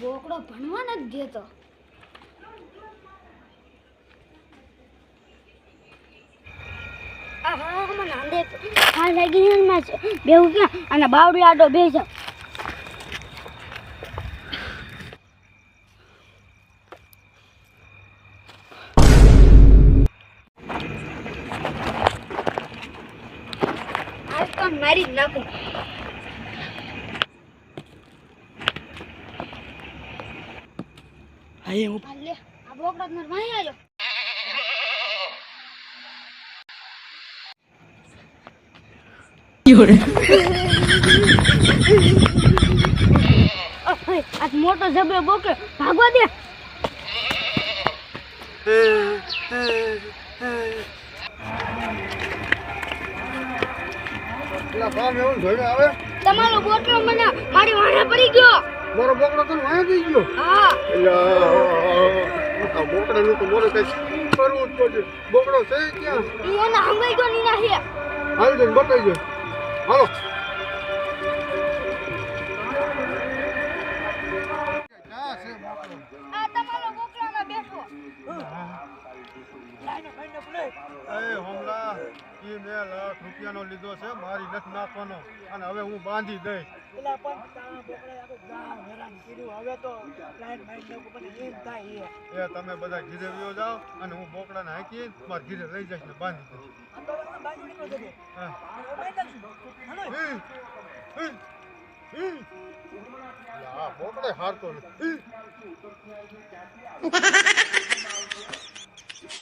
બોકડો ભણવા નથી દેતો મારી જ નાખું. હા એ હું આ લે આ બોકડો મારે વાંહી આવ્યો અ, હે, આ મોટો જબરો બોકડો ભાગવા દે. તમારો બોકડો મને મારી વાણે પડી ગયો. મારો બોકડો તો વાય થઈ ગયો? હા. આ બોકડા નું તો મોરે કઈ કરવું જ પડશે. બોકડો છે ક્યાં? એને હંગાઈ ગયો નીના હે આવી જઈને બતાવી દે. હાલો. એ હોમલા એ મેં લાખ રૂપિયાનો લીધો છે મારી નથી નાખવાનો. અને હવે હું બાંધી દઈશ. એટલે પણ એ. તમે બધા ઘીરે વ્યો જાઓ અને હું બોકડાને હાંકી મારા ઘીરે લઈ જઈશ ને બાંધી દઈશ. લા, બોકડે હારતો નથી.